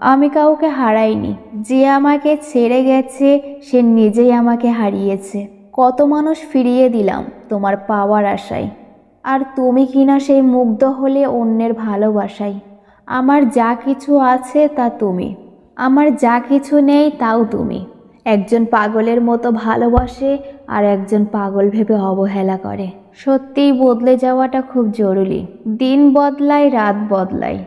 আমি কাউকে হারাইনি। যে আমাকে ছেড়ে গেছে, সে নিজেই আমাকে হারিয়েছে। কত মানুষ ফিরিয়ে দিলাম তোমার পাওয়ার আশায়। আর তুমি কিনা সেই মুগ্ধ হলে অন্যের ভালোবাসায়। আমার যা কিছু আছে তা তুমি। আমার যা কিছু নেই তাও তুমি। একজন পাগলের মতো ভালোবাসে আর একজন পাগল ভেবে অবহেলা করে। সত্যিই বদলে যাওয়াটা খুব জরুরি। দিন বদলায়, রাত বদলায়।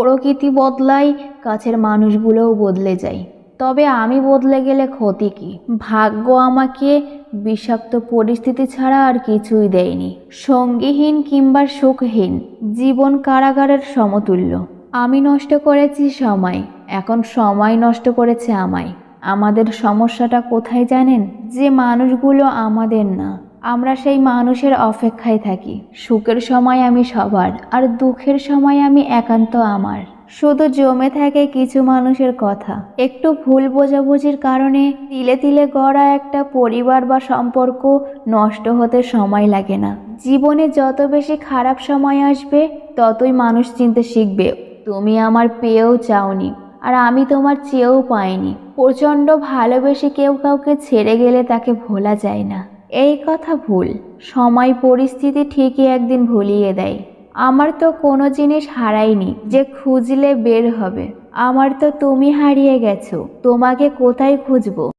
প্রকৃতি বদলায় কাছের মানুষগুলোও বদলে যায়। তবে আমি বদলে গেলে ক্ষতি কি? ভাগ্য আমাকে বিষাক্ত পরিস্থিতি ছাড়া আর কিছুই দেয়নি। সঙ্গীহীন কিংবা সুখহীন, জীবন কারাগারের সমতুল্য। আমি নষ্ট করেছি সময়, এখন সময় নষ্ট করেছে আমায়। আমাদের সমস্যাটা কোথায় জানেন? যে মানুষগুলো আমাদের না। আমরা সেই মানুষের অপেক্ষায় থাকি। সুখের সময় আমি সবার আর দুঃখের সময় আমি একান্ত আমার। শুধু জমে থাকে কিছু মানুষের কথা। একটু ভুল বোঝাবুঝির কারণে তিলে তিলে গড়া একটা পরিবার বা সম্পর্ক নষ্ট হতে সময় লাগে না। জীবনে যত বেশি খারাপ সময় আসবে, ততই মানুষ চিনতে শিখবে, তুমি আমার পেয়েও চাওনি আর আমি তোমার চেয়েও পাইনি। প্রচণ্ড ভালোবেসে কেউ কাউকে ছেড়ে গেলে তাকে ভোলা যায় না। এই কথা ভুল। সময়, পরিস্থিতি ঠিকই একদিন ভুলিয়ে দেয়। আমার তো কোনো জিনিস হারাইনি যে খুঁজলে বের হবে। আমার তো তুমি হারিয়ে গেছো। তোমাকে কোথায় খুঁজবো?